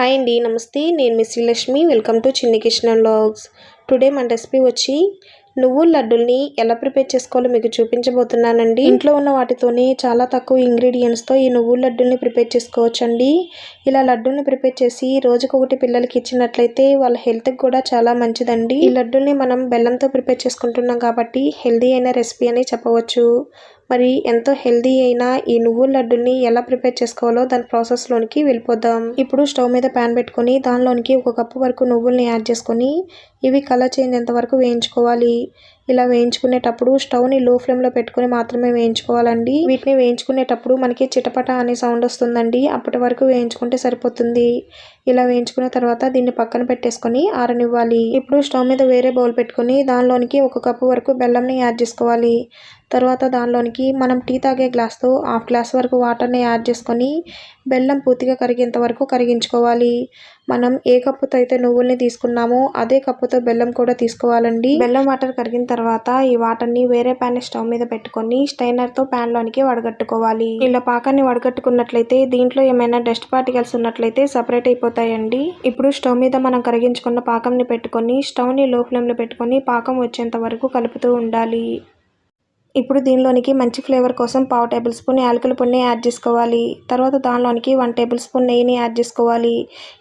Hi అండి నమస్తే. నేను మీ Srilakshmi. Welcome to Chinni Kishan logs today మన రెసిపీ వచ్చి నువ్వుల లడ్డుల్ని ఎలా ప్రిపేర్ చేసుకోవాలో మీకు చూపించబోతున్నానండి. ఇంట్లో ఉన్న వాటితోనే చాలా తక్కువ ఇంగ్రీడియంట్స్తో ఈ నువ్వుల లడ్డుల్ని ప్రిపేర్ చేసుకోవచ్చండి. ఇలా లడ్డూల్ని ప్రిపేర్ చేసి రోజుకొకటి పిల్లలకి ఇచ్చినట్లయితే వాళ్ళ హెల్త్కి కూడా చాలా మంచిదండి. ఈ లడ్డుల్ని మనం బెల్లంతో ప్రిపేర్ చేసుకుంటున్నాం కాబట్టి హెల్దీ అయిన రెసిపీ అని చెప్పవచ్చు. మరి ఎంతో హెల్దీ అయిన ఈ నువ్వుల లడ్డుని ఎలా ప్రిపేర్ చేసుకోవాలో దాని ప్రాసెస్లోనికి వెళ్ళిపోదాం. ఇప్పుడు స్టవ్ మీద ప్యాన్ పెట్టుకొని దానిలోనికి ఒక కప్పు వరకు నువ్వుల్ని యాడ్ చేసుకొని ఇవి కలర్ చేంజ్ ఎంత వరకు వేయించుకోవాలి. ఇలా వేయించుకునేటప్పుడు స్టవ్ని లో ఫ్లేమ్లో పెట్టుకుని మాత్రమే వేయించుకోవాలండి. వీటిని వేయించుకునేటప్పుడు మనకి చిటపట అనే సౌండ్ వస్తుందండి. అప్పటి వరకు వేయించుకుంటే సరిపోతుంది. ఇలా వేయించుకున్న తర్వాత దీన్ని పక్కన పెట్టేసుకొని ఆరనివ్వాలి. ఇప్పుడు స్టవ్ మీద వేరే బౌల్ పెట్టుకొని దానిలోనికి ఒక కప్పు వరకు బెల్లంని యాడ్ చేసుకోవాలి. తర్వాత దానిలోనికి మనం టీ తాగే గ్లాస్తో హాఫ్ గ్లాస్ వరకు వాటర్ని యాడ్ చేసుకొని బెల్లం పూర్తిగా కరిగేంత వరకు కరిగించుకోవాలి. మనం ఏ కప్పుతో అయితే నువ్వుల్ని తీసుకున్నామో అదే కప్పుతో బెల్లం కూడా తీసుకోవాలండి. బెల్లం వాటర్ కరిగిన తర్వాత తర్వాత ఈ వాటర్ని వేరే ప్యాన్ స్టవ్ మీద పెట్టుకొని స్టైనర్తో ప్యాన్లోనికి వడగట్టుకోవాలి. ఇలా పాకాన్ని వడగట్టుకున్నట్లయితే దీంట్లో ఏమైనా డస్ట్ పార్టికల్స్ ఉన్నట్లయితే సపరేట్ అయిపోతాయండి. ఇప్పుడు స్టవ్ మీద మనం కరిగించుకున్న పాకంని పెట్టుకొని స్టవ్ని లో ఫ్లేమ్లో పెట్టుకొని పాకం వచ్చేంత వరకు కలుపుతూ ఉండాలి. ఇప్పుడు దీనిలోనికి మంచి ఫ్లేవర్ కోసం పావు టేబుల్ స్పూన్ యాలకుల పొడిని యాడ్ చేసుకోవాలి. తర్వాత దానిలోనికి వన్ టేబుల్ స్పూన్ నెయ్యిని యాడ్ చేసుకోవాలి.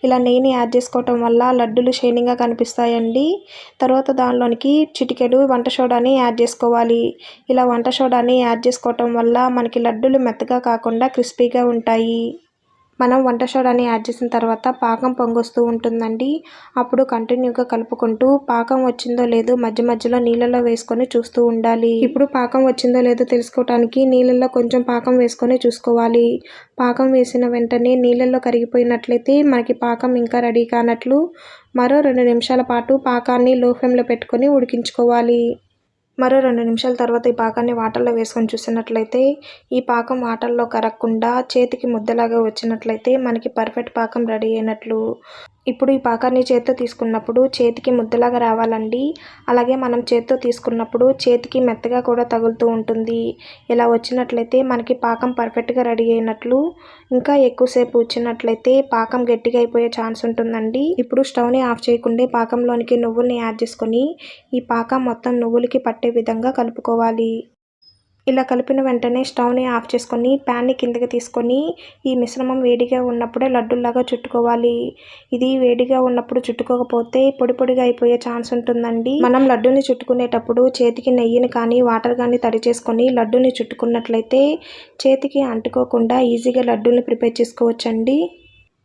ఇలా నెయ్యిని యాడ్ చేసుకోవటం వల్ల లడ్డూలు షైనింగ్గా కనిపిస్తాయండి. తర్వాత దానిలోనికి చిటికెడు వంట సోడాని యాడ్ చేసుకోవాలి. ఇలా వంట సోడాని యాడ్ చేసుకోవటం వల్ల మనకి లడ్డూలు మెత్తగా కాకుండా క్రిస్పీగా ఉంటాయి. మనం వంట సోడాని యాడ్ చేసిన తర్వాత పాకం పొంగొస్తూ ఉంటుందండి. అప్పుడు కంటిన్యూగా కలుపుకుంటూ పాకం వచ్చిందో లేదో మధ్య మధ్యలో నీళ్ళలో వేసుకొని చూస్తూ ఉండాలి. ఇప్పుడు పాకం వచ్చిందో లేదో తెలుసుకోవటానికి నీళ్ళల్లో కొంచెం పాకం వేసుకొని చూసుకోవాలి. పాకం వేసిన వెంటనే నీళ్ళల్లో కరిగిపోయినట్లయితే మనకి పాకం ఇంకా రెడీ కానట్లు మరో రెండు నిమిషాల పాటు పాకాన్ని లో ఫ్లేమ్లో పెట్టుకొని ఉడికించుకోవాలి. మరో రెండు నిమిషాల తర్వాత ఈ పాకాన్ని వాటర్లో వేసుకొని చూసినట్లయితే ఈ పాకం వాటర్లో కరగకుండా చేతికి ముద్దలాగా వచ్చినట్లయితే మనకి పర్ఫెక్ట్ పాకం రెడీ అయినట్లు. ఇప్పుడు ఈ పాకాన్ని చేత్తో తీసుకున్నప్పుడు చేతికి ముద్దలాగా రావాలండి. అలాగే మనం చేత్తో తీసుకున్నప్పుడు చేతికి మెత్తగా కూడా తగులుతూ ఉంటుంది. ఇలా వచ్చినట్లయితే మనకి పాకం పర్ఫెక్ట్గా రెడీ అయినట్లు ఇంకా ఎక్కువసేపు వచ్చినట్లయితే పాకం గట్టిగా అయిపోయే ఛాన్స్ ఉంటుందండి. ఇప్పుడు స్టవ్ని ఆఫ్ చేయకుండా పాకంలోనికి నువ్వుల్ని యాడ్ చేసుకొని ఈ పాకం మొత్తం నువ్వులకి పట్టే విధంగా కలుపుకోవాలి. ఇలా కలిపిన వెంటనే స్టవ్ని ఆఫ్ చేసుకొని ప్యాన్ని కిందకి తీసుకొని ఈ మిశ్రమం వేడిగా ఉన్నప్పుడే లడ్డూల్లాగా చుట్టుకోవాలి. ఇది వేడిగా ఉన్నప్పుడు చుట్టుకోకపోతే పొడి పొడిగా అయిపోయే ఛాన్స్ ఉంటుందండి. మనం లడ్డూని చుట్టుకునేటప్పుడు చేతికి నెయ్యిని కానీ వాటర్ కానీ తడి చేసుకొని లడ్డూని చుట్టుకున్నట్లయితే చేతికి అంటుకోకుండా ఈజీగా లడ్డూని ప్రిపేర్ చేసుకోవచ్చండి.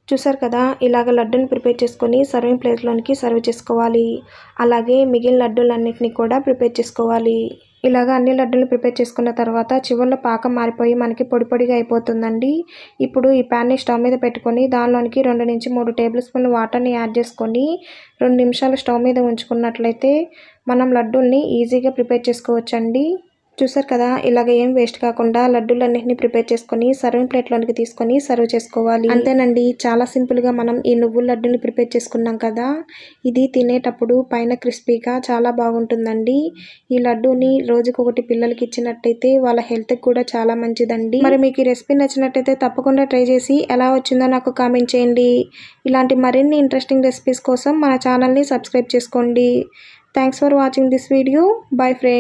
చూసారు కదా ఇలాగ లడ్డూని ప్రిపేర్ చేసుకొని సర్వింగ్ ప్లేట్లోనికి సర్వ్ చేసుకోవాలి. అలాగే మిగిలిన లడ్డూలన్నింటినీ కూడా ప్రిపేర్ చేసుకోవాలి. ఇలాగ అన్ని లడ్డూలు ప్రిపేర్ చేసుకున్న తర్వాత చివరిలో పాకం మారిపోయి మనకి పొడి పొడిగా అయిపోతుందండి. ఇప్పుడు ఈ ప్యాన్ని స్టవ్ మీద పెట్టుకొని దానిలోనికి రెండు నుంచి మూడు టేబుల్ స్పూన్లు వాటర్ని యాడ్ చేసుకొని రెండు నిమిషాలు స్టవ్ మీద ఉంచుకున్నట్లయితే మనం లడ్డూల్ని ఈజీగా ప్రిపేర్ చేసుకోవచ్చండి. చూసారు కదా ఇలాగ ఏం వేస్ట్ కాకుండా లడ్డూలన్నింటినీ ప్రిపేర్ చేసుకొని సర్వింగ్ ప్లేట్లోనికి తీసుకొని సర్వ్ చేసుకోవాలి. అంతేనండి చాలా సింపుల్గా మనం ఈ నువ్వుల లడ్డూని ప్రిపేర్ చేసుకున్నాం కదా ఇది తినేటప్పుడు పైన క్రిస్పీగా చాలా బాగుంటుందండి. ఈ లడ్డూని రోజుకొకటి పిల్లలకి ఇచ్చినట్టయితే వాళ్ళ హెల్త్కి కూడా చాలా మంచిదండి. మరి మీకు ఈ రెసిపీ నచ్చినట్టయితే తప్పకుండా ట్రై చేసి ఎలా వచ్చిందో నాకు కామెంట్ చేయండి. ఇలాంటి మరిన్ని ఇంట్రెస్టింగ్ రెసిపీస్ కోసం మన ఛానల్ని సబ్స్క్రైబ్ చేసుకోండి. Thanks for watching this video bye friend